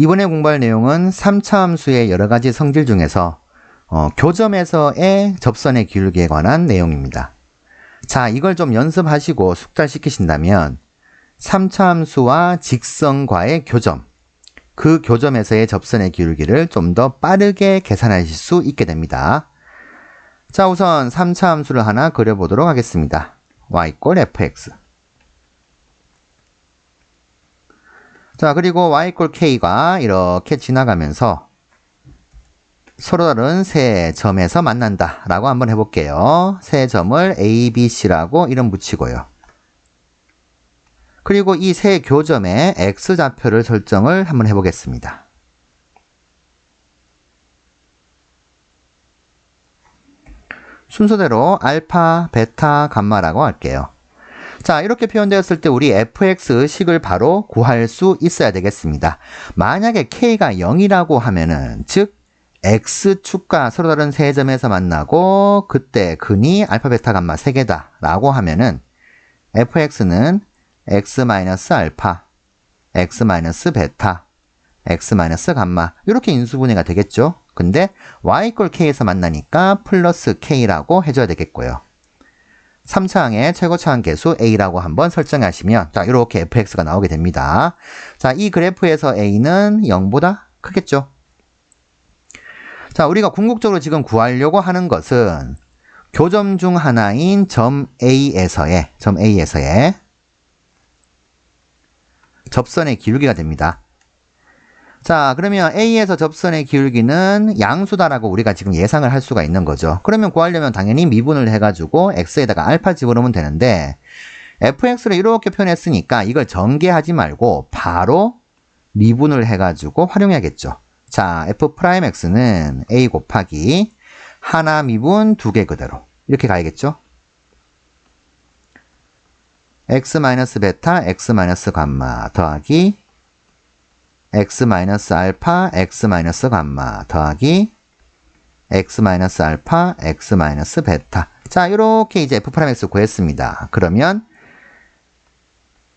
이번에 공부할 내용은 3차 함수의 여러 가지 성질 중에서 어, 교점에서의 접선의 기울기에 관한 내용입니다. 자, 이걸 좀 연습하시고 숙달시키신다면 3차 함수와 직선과의 교점, 그 교점에서의 접선의 기울기를 좀 더 빠르게 계산하실 수 있게 됩니다. 자, 우선 3차 함수를 하나 그려보도록 하겠습니다. y 꼴 fx 자, 그리고 y 꼴 k가 이렇게 지나가면서 서로 다른 세 점에서 만난다 라고 한번 해볼게요. 세 점을 a, b, c라고 이름 붙이고요. 그리고 이 세 교점에 x좌표를 설정을 한번 해보겠습니다. 순서대로 알파, 베타, 감마라고 할게요. 자, 이렇게 표현되었을 때 우리 fx 식을 바로 구할 수 있어야 되겠습니다. 만약에 k가 0이라고 하면은 즉 x축과 서로 다른 세 점에서 만나고 그때 근이 알파, 베타, 감마 세 개다 라고 하면은 fx는 x-알파, x-베타, x-감마 이렇게 인수분해가 되겠죠. 근데 y 꼴 k에서 만나니까 플러스 k라고 해줘야 되겠고요. 3차항의 최고 차항 계수 a라고 한번 설정하시면 자 이렇게 fx가 나오게 됩니다. 자 이 그래프에서 a는 0보다 크겠죠. 자 우리가 궁극적으로 지금 구하려고 하는 것은 교점 중 하나인 점 a에서의 점 a에서의 접선의 기울기가 됩니다. 자, 그러면 A에서 접선의 기울기는 양수다라고 우리가 지금 예상을 할 수가 있는 거죠. 그러면 구하려면 당연히 미분을 해가지고 X에다가 알파 집어넣으면 되는데 fx를 이렇게 표현했으니까 이걸 전개하지 말고 바로 미분을 해가지고 활용해야겠죠. 자, f'x는 a 곱하기 하나 미분 두 개 그대로 이렇게 가야겠죠. x-베타, x-감마 더하기 x-알파, x-감마 더하기 x-알파, x-베타. 자, 이렇게 이제 f'x 구했습니다. 그러면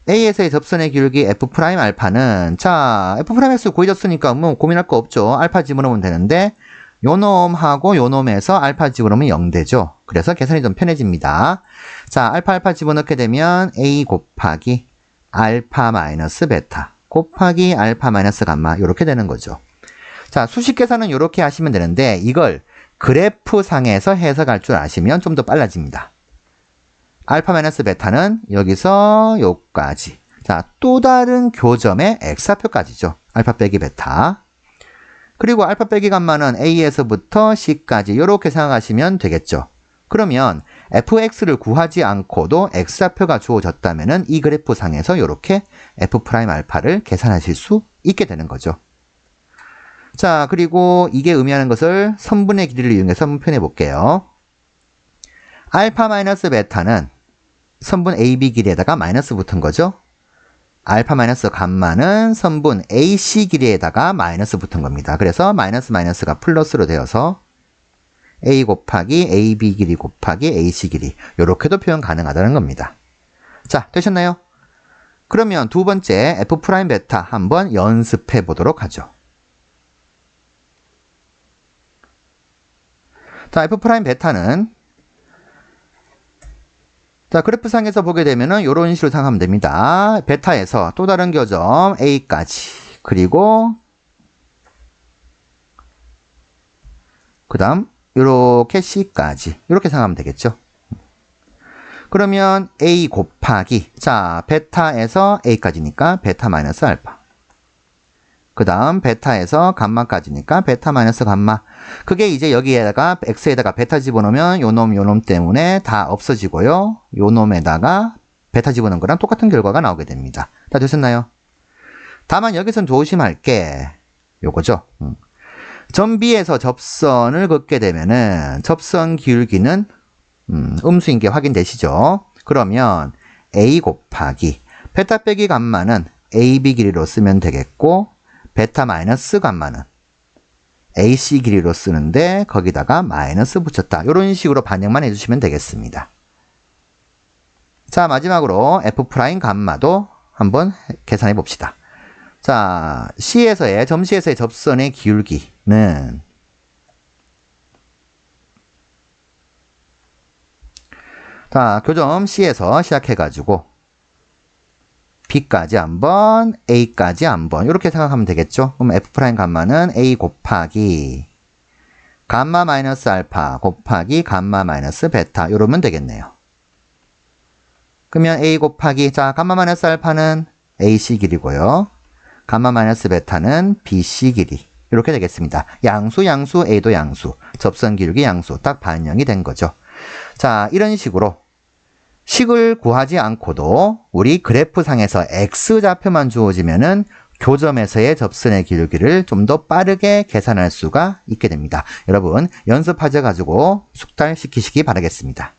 A에서의 접선의 기울기 f'알파는 자, f'x 구해졌으니까 뭐 고민할 거 없죠. 알파 집어넣으면 되는데 요 놈하고 요 놈에서 알파 집어넣으면 0되죠. 그래서 계산이 좀 편해집니다. 자, 알파 알파 집어넣게 되면 A 곱하기 알파 마이너스 베타 곱하기 알파 마이너스 감마 이렇게 되는 거죠. 자, 수식 계산은 이렇게 하시면 되는데 이걸 그래프 상에서 해석할 줄 아시면 좀 더 빨라집니다. 알파 마이너스 베타는 여기서 요까지. 자, 또 다른 교점의 x좌표까지죠. 알파 빼기 베타. 그리고 알파 빼기 감마는 a에서부터 c까지 이렇게 생각하시면 되겠죠. 그러면 fx를 구하지 않고도 x좌표가 주어졌다면 이 그래프 상에서 이렇게 f'알파를 계산하실 수 있게 되는 거죠. 자, 그리고 이게 의미하는 것을 선분의 길이를 이용해서 한번 표현해 볼게요. 알파 마이너스 베타는 선분 AB 길이에다가 마이너스 붙은 거죠. 알파 마이너스 감마는 선분 AC 길이에다가 마이너스 붙은 겁니다. 그래서 마이너스 마이너스가 플러스로 되어서 A 곱하기 AB 길이 곱하기 AC 길이 이렇게도 표현 가능하다는 겁니다. 자, 되셨나요? 그러면 두 번째 F 프라임 베타 한번 연습해 보도록 하죠. 자, F 프라임 베타는 자, 그래프상에서 보게 되면은 이런 식으로 생각하면 됩니다. 베타에서 또 다른 교점 A까지 그리고 그 다음 이렇게 C까지. 이렇게 생각하면 되겠죠. 그러면 A 곱하기 자 베타에서 A까지니까 베타 마이너스 알파. 그 다음 베타에서 감마까지니까 베타 마이너스 감마. 그게 이제 여기에다가 x에다가 베타 집어넣으면 요놈 요놈 때문에 다 없어지고요. 요놈에다가 베타 집어넣은 거랑 똑같은 결과가 나오게 됩니다. 다 되셨나요? 다만 여기선 조심할 게. 요거죠? 음. 전비에서 접선을 긋게 되면은 접선 기울기는 음, 음수인 게 확인되시죠? 그러면 a 곱하기 베타 빼기 감마는 ab 길이로 쓰면 되겠고 베타 마이너스 감마는 AC 길이로 쓰는데 거기다가 마이너스 붙였다. 이런 식으로 반영만 해주시면 되겠습니다. 자 마지막으로 F 프라임 감마도 한번 계산해 봅시다. 자, C에서의, 점C에서의 접선의 기울기 는 자, 교점 C에서 시작해가지고 B까지 한 번, A까지 한 번. 이렇게 생각하면 되겠죠? 그럼 F' 감마는 A 곱하기 감마 마이너스 알파 곱하기 감마 마이너스 베타. 이러면 되겠네요. 그러면 A 곱하기, 자, 감마 마이너스 알파는 AC 길이고요. 감마 마이너스 베타는 BC 길이. 이렇게 되겠습니다. 양수, 양수, A도 양수. 접선 기울기 양수. 딱 반영이 된 거죠. 자, 이런 식으로 식을 구하지 않고도 우리 그래프상에서 X좌표만 주어지면은 교점에서의 접선의 기울기를 좀 더 빠르게 계산할 수가 있게 됩니다. 여러분, 연습하셔 가지고 숙달시키시기 바라겠습니다.